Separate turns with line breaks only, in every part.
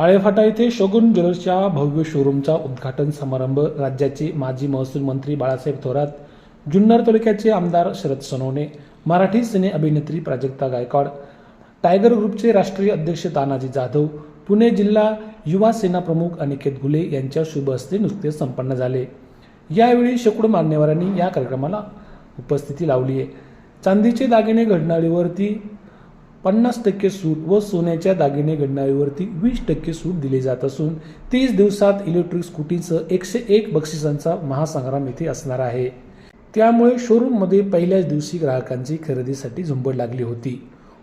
आळेफाटा येथे शोगुन ज्वेलर्सच्या भव्य शोरूमचा उद्घाटन समारंभ. राज्याचे माजी महसूल मंत्री बाळासाहेब थोरात जुन्नर तालुक्याचे आमदार शरद सोनवणे मराठी सिने अभिनेत्री प्राजक्ता गायकवाड टायगर ग्रुपचे राष्ट्रीय अध्यक्ष तानाजी जाधव पुणे जिल्हा युवा सेना प्रमुख अनिकेत घुले यांच्या शुभ हस्ते नुकतेच संपन्न झाले. यावेळी शेकडो मान्यवरांनी या कार्यक्रमाला उपस्थिती लावली आहे चांदीचे दागिने घडणारीवरती पन्नास टक्के सूट व सोन्याच्या दागिने घडणारीवरती वीस टक्के सूट दिली जात असून तीस दिवसात इलेक्ट्रिक स्कूटीचं एकशे एक बक्षिसांचा महासंग्राम येथे असणार आहे. त्यामुळे शोरूममध्ये पहिल्याच दिवशी ग्राहकांची खरेदीसाठी झुंबड लागली होती.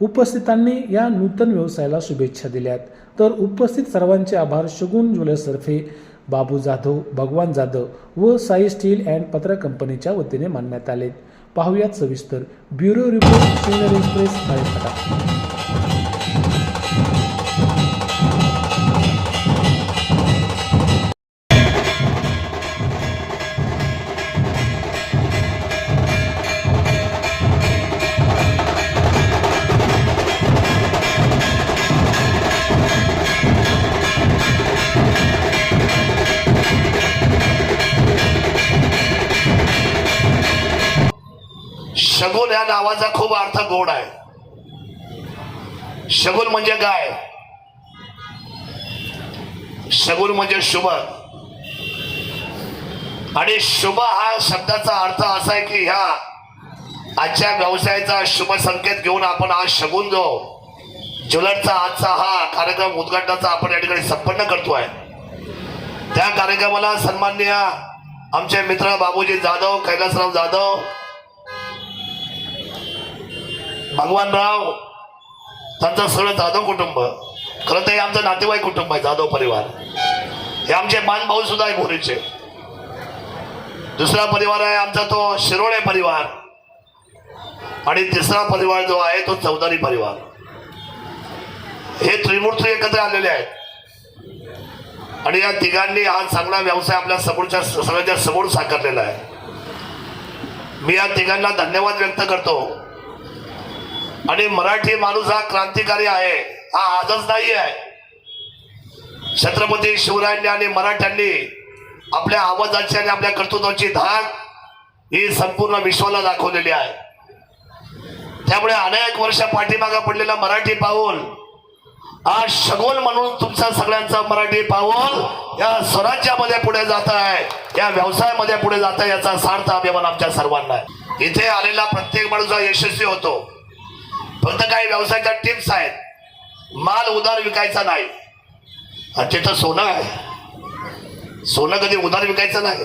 उपस्थितांनी या नूतन व्यवसायाला शुभेच्छा दिल्यात. तर उपस्थित सर्वांचे आभार शगुन ज्वेलर्सतर्फे बाबू जाधव भगवान जाधव व साई स्टील अँड पत्र कंपनीच्या वतीने मानण्यात आले पाहूयात सविस्तर bureau report senior express Alephata
या खूप अर्थ गोड आहे. शगुन म्हणजे काय शगुन म्हणजे शुभ. आणि शुभ हा शब्दाचा अर्थ असा आहे की ह्या आजच्या व्यवसायाचा शुभ संकेत घेऊन आपण आज शगुन जो ज्वेलरचा आजचा हा कार्यक्रम उद्घाटनाचा आपण या ठिकाणी संपन्न करतोय त्या कार्यक्रमाला सन्माननीय आमचे मित्र बाबूजी जाधव कैलासराव जाधव भगवानराव त्यांचं सगळं जाधव कुटुंब. खरं तर हे आमचं नातेवाईक कुटुंब आहे जाधव परिवार. हे आमचे मान भाऊ सुद्धा आहे भोरीचे दुसरा परिवार आहे आमचा तो शिरोळे परिवार. आणि तिसरा परिवार जो आहे तो चौधारी परिवार. हे त्रिमूर्ती एकत्र आलेले आहेत. आणि या तिघांनी हा चांगला व्यवसाय आपल्या समोरच्या सगळ्यांच्या समोर साकारलेला आहे. मी या तिघांना धन्यवाद व्यक्त करतो. आणि मराठी माणूस हा क्रांतिकारी आहे हा आजच नाही आहे. छत्रपती शिवरायांनी आणि मराठ्यांनी आपल्या आवाजाची आणि आपल्या कर्तृत्वाची धाक ही संपूर्ण विश्वाला दाखवलेली आहे. त्यामुळे अनेक वर्ष पाठीमागा पडलेला मराठी पाऊल हा शगोल म्हणून तुमचा सगळ्यांचा मराठी पाऊल या स्वराज्यामध्ये पुढे जात आहे या व्यवसायामध्ये पुढे जात आहे याचा सार्थ अभिमान आमच्या सर्वांना इथे आलेला प्रत्येक माणूस हा यशस्वी होतो. फक्त काही व्यवसायाच्या टिप्स आहेत. माल उधार विकायचा नाही. आणि तिथं सोनं आहे. सोनं कधी उधार विकायचं नाही.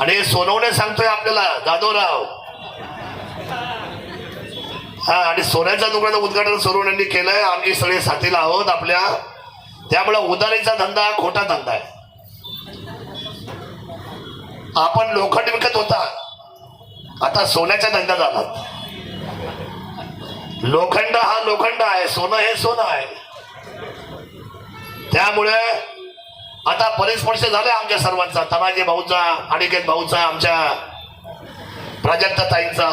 आणि हे सोनवणे सांगतोय आपल्याला जाधवराव. हा आणि सोन्याच्या दुकानाचं उद्घाटन सोनवण्यांनी केलंय. आम्ही सगळे साथीला आहोत आपल्या. त्यामुळे उधारीचा धंदा खोटा धंदा आहे. आपण लोखंड विकत होता. आता सोन्याच्या धंद्यात आलात. लोखंड हा लोखंड आहे सोनं हे सोनं आहे. त्यामुळे आता परिस्पर्श झाले आमच्या सर्वांचा तनाजी भाऊचा अनिकेत भाऊचा आमच्या प्राजक्ता ताईंचा.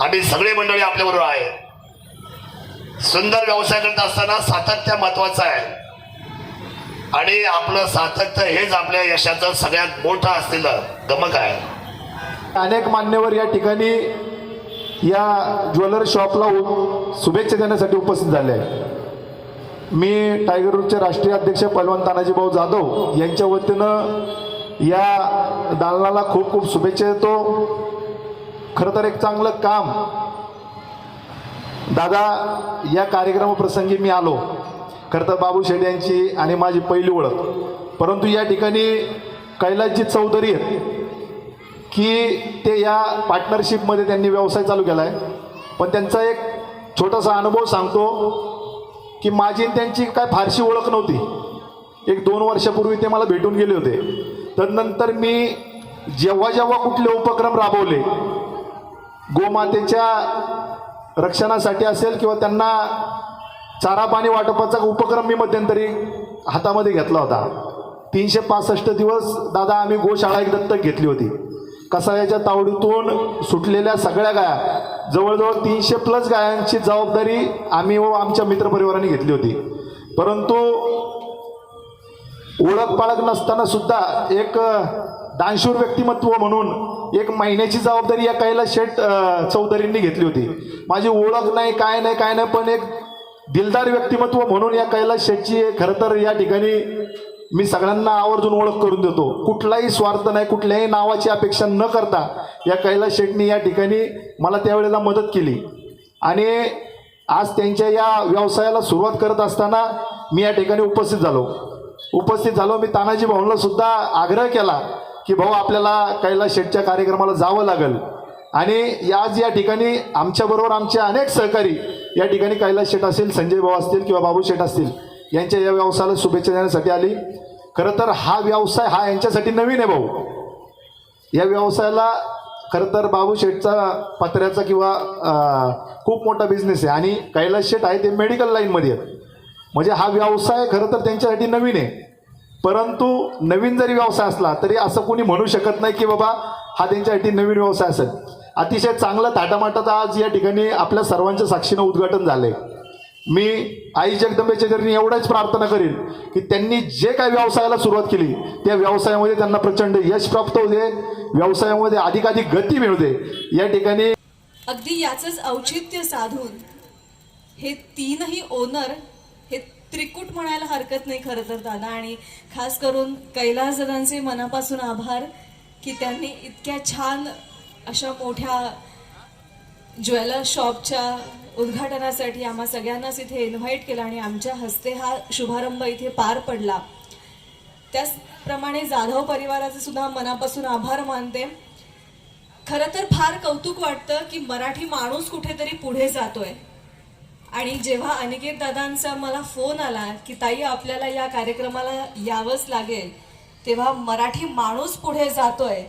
आम्ही सगळे मंडळी आपल्याबरोबर आहे. सुंदर व्यवसाय करत असताना सातत्य महत्वाचं आहे. आणि आपलं सातत्य हेच आपल्या यशाचं सगळ्यात मोठं असलेलं गमक आहे.
अनेक मान्यवर या ठिकाणी या ज्वेलर शॉपला शुभेच्छा देण्यासाठी उपस्थित झाले आहे. मी टायगर ग्रुपचे राष्ट्रीय अध्यक्ष पलवंत तानाजी भाऊ जाधव यांच्या वतीनं या दालनाला खूप खूप शुभेच्छा देतो. खरं तर एक चांगलं काम. दादा या कार्यक्रमाप्रसंगी मी आलो. खरं तर बाबू शेड यांची आणि माझी पहिली ओळख. परंतु या ठिकाणी कैलासजी चौधरी आहेत. की ते या पार्टनरशिपमध्ये त्यांनी व्यवसाय चालू केला आहे पण त्यांचा एक छोटासा अनुभव सांगतो की माझी त्यांची काय फारशी ओळख नव्हती. एक दोन वर्षापूर्वी ते मला भेटून गेले होते. तदनंतर मी जेव्हा जेव्हा कुठले उपक्रम राबवले गोमातेच्या रक्षणासाठी असेल किंवा त्यांना चारा पाणी वाटपाचा उपक्रम मी मध्यंतरी हातामध्ये घेतला होता. तीनशे पासष्ट दिवस दादा आम्ही गोशाळा एक दत्तक घेतली होती. कसायाच्या तावडीतून सुटलेल्या सगळ्या गाया जवळजवळ तीनशे प्लस गायांची जबाबदारी आम्ही व आमच्या मित्रपरिवाराने घेतली होती. परंतु ओळख पाळख नसताना सुद्धा एक दानशूर व्यक्तिमत्व म्हणून एक महिन्याची जबाबदारी या कैलास शेठ चौधरींनी घेतली होती. माझी ओळख नाही काय नाही काय नाही पण एक दिलदार व्यक्तिमत्व म्हणून या कैलास शेठची खरं तर या ठिकाणी मी सगळ्यांना आवर्जून ओळख करून देतो. कुठलाही स्वार्थ नाही कुठल्याही नावाची अपेक्षा न करता या कैलास शेठनी या ठिकाणी मला त्यावेळेला मदत केली. आणि आज त्यांच्या या व्यवसायाला सुरुवात करत असताना मी या ठिकाणी उपस्थित झालो. उपस्थित झालो मी तानाजी भाऊंना सुद्धा आग्रह केला की भाऊ आपल्याला कैलास शेठच्या कार्यक्रमाला जावं लागेल. आणि आज या ठिकाणी आमच्याबरोबर आमचे अनेक सहकारी या ठिकाणी कैलास शेठ असतील संजय भाऊ असतील किंवा बाबू शेठ असतील यांच्या या व्यवसायाला शुभेच्छा देण्यासाठी आली. खरं तर हा व्यवसाय हा यांच्यासाठी नवीन आहे भाऊ. या व्यवसायाला खरं तर बाबू शेठचा पत्र्याचा किंवा खूप मोठा बिझनेस आहे आणि कैलास शेठ आहे ते मेडिकल लाईनमध्ये आहेत. म्हणजे हा व्यवसाय खरं तर त्यांच्यासाठी नवीन आहे. परंतु नवीन जरी व्यवसाय असला तरी असं कोणी म्हणू शकत नाही की बाबा हा त्यांच्यासाठी नवीन व्यवसाय असेल. अतिशय चांगलं थाटामाटाचं आज या ठिकाणी आपल्या सर्वांच्या साक्षीनं उद्घाटन झालं आहे मी आई जगदंबेच्या चरणी एवढंच प्रार्थना करीन की त्यांनी जे काही व्यवसायाला सुरुवात केली त्या व्यवसायामध्ये त्यांना प्रचंड यश प्राप्त होऊ दे व्यवसायामध्ये अधिकाधिक गती मिळू दे. या ठिकाणी
अगदी याचंच औचित्य साधून हे तीनही ओनर हे त्रिकूट म्हणायला हरकत नाही खरं तर दादा. आणि खास करून कैलासदादांचे मनापासून आभार की त्यांनी इतक्या छान अशा मोठ्या ज्वेलर शॉपच्या उद्घाटनासाठी आम्हा सगळ्यांनाच इथे इन्व्हाइट केलं आणि आमच्या हस्ते हा शुभारंभ इथे पार पडला. त्याचप्रमाणे जाधव परिवाराचे सुद्धा मनापासून आभार मानते. खरं तर फार कौतुक वाटतं की मराठी माणूस कुठेतरी पुढे जातोय. आणि जेव्हा अनिकेत दादांचा मला फोन आला की ताई आपल्याला या कार्यक्रमाला यावंच लागेल तेव्हा मराठी माणूस पुढे जातोय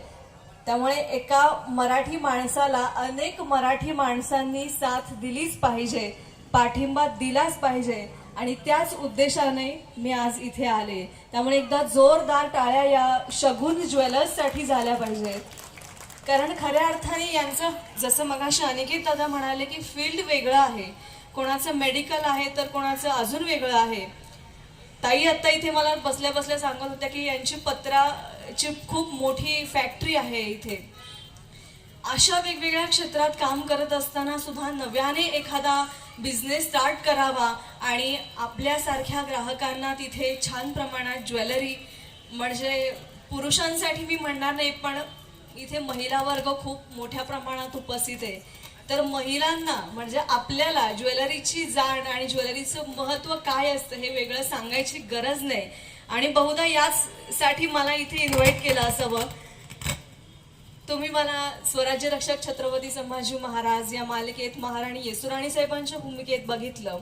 त्यामुळे एका मराठी माणसाला अनेक मराठी माणसांनी साथ दिलीच पाहिजे पाठिंबा दिलाच पाहिजे आणि त्याच उद्देशाने मी आज इथे आले. त्यामुळे एकदा जोरदार टाळ्या या शगुन ज्वेलर्ससाठी झाल्या पाहिजेत. कारण खऱ्या अर्थाने यांचं जसं मगाशी अनिकेत दादा म्हणाले की फील्ड वेगळं आहे. कोणाचं मेडिकल आहे तर कोणाचं अजून वेगळं आहे. ताई आत्ता इथे मला बसल्या बसल्या सांगत होत्या की यांची पत्राची खूप मोठी फॅक्टरी आहे इथे. अशा वेगवेगळ्या क्षेत्रात काम करत असताना सुद्धा नव्याने एखादा बिझनेस स्टार्ट करावा आणि आपल्यासारख्या ग्राहकांना तिथे छान प्रमाणात ज्वेलरी म्हणजे पुरुषांसाठी मी म्हणणार नाही पण इथे महिला वर्ग खूप मोठ्या प्रमाणात उपस्थित आहे. तर महिलांना म्हणजे आपल्याला ज्वेलरीची जाण आणि ज्वेलरीचं महत्त्व काय असतं हे वेगळं सांगायची गरज नाही. आणि बहुधा याचसाठी मला इथे इन्व्हाइट केलं असावं तुम्ही मला स्वराज्य रक्षक छत्रपती संभाजी महाराज या मालिकेत महाराणी येसुराणी साहेबांच्या भूमिकेत बघितलं.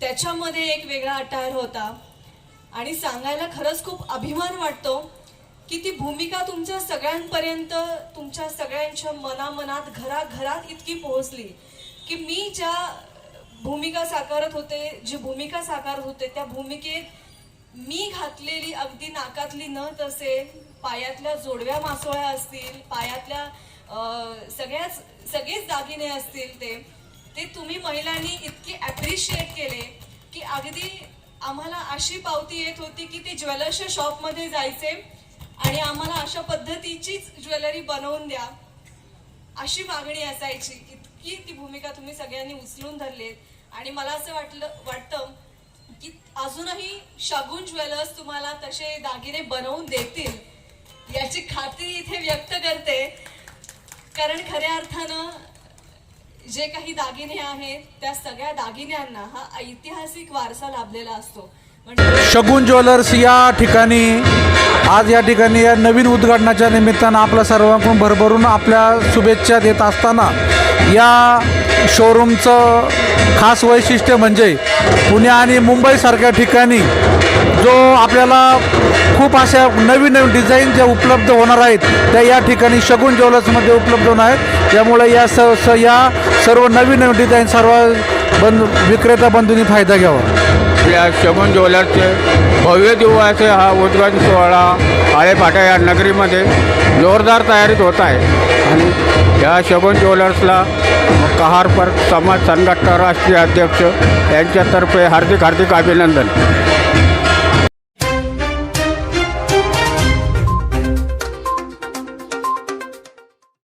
त्याच्यामध्ये एक वेगळा अटायर होता. आणि सांगायला खरंच खूप अभिमान वाटतो. की ती भूमिका तुमच्या सगळ्यांपर्यंत तुमच्या सगळ्यांच्या मनामनात घराघरात इतकी पोहोचली की मी ज्या भूमिका साकारत होते जी भूमिका साकारत होते त्या भूमिकेत मी घातलेली अगदी नाकातली नथ असेल पायातल्या जोडव्या मासोळ्या असतील पायातल्या सगळ्याच सगळेच दागिने असतील ते ते तुम्ही महिलांनी इतके ॲप्रिशिएट केले की अगदी आम्हाला अशी पावती येत होती की ते ज्वेलर्सच्या शॉपमध्ये जायचे. आणि आम्हाला अशा पद्धतीचीच ज्वेलरी बनवून द्या. अशी मागणी असायची. इतकी ती भूमिका तुम्ही सगळ्यांनी उचलून धरलीत आणि मला असं वाटलं वाटतं की अजूनही शगुन ज्वेलर्स तुम्हाला तसे दागिने बनवून देतील याची खात्री इथे व्यक्त करते. कारण खऱ्या अर्थानं जे काही दागिने आहेत त्या सगळ्या दागिन्यांना हा ऐतिहासिक वारसा लाभलेला असतो.
शगुन ज्वेलर्स या ठिकाणी आज या ठिकाणी या नवीन उद्घाटनाच्या निमित्तानं आपल्या सर्वांकडून भरभरून आपल्या शुभेच्छा देत असताना या शोरूमचं खास वैशिष्ट्य म्हणजे पुणे आणि मुंबईसारख्या ठिकाणी जो आपल्याला खूप अशा नवीन नवीन डिझाईन ज्या उपलब्ध होणार आहेत त्या या ठिकाणी शगुन ज्वेलर्समध्ये उपलब्ध होणार आहेत. त्यामुळे या स स- या सर्व नवीन नवीन डिझाईन सर्व बंधू विक्रेता बंधूंनी फायदा घ्यावा.
आपल्या शगुन ज्वेलर्सचे भव्य दिवसाचे हा उद्घाटन सोहळा आळेपाटा या नगरीमध्ये जोरदार तयारीत होत आहे. आणि या शगुन ज्वेलर्सला कहारपर समाज संघटना राष्ट्रीय अध्यक्ष यांच्यातर्फे हार्दिक हार्दिक अभिनंदन.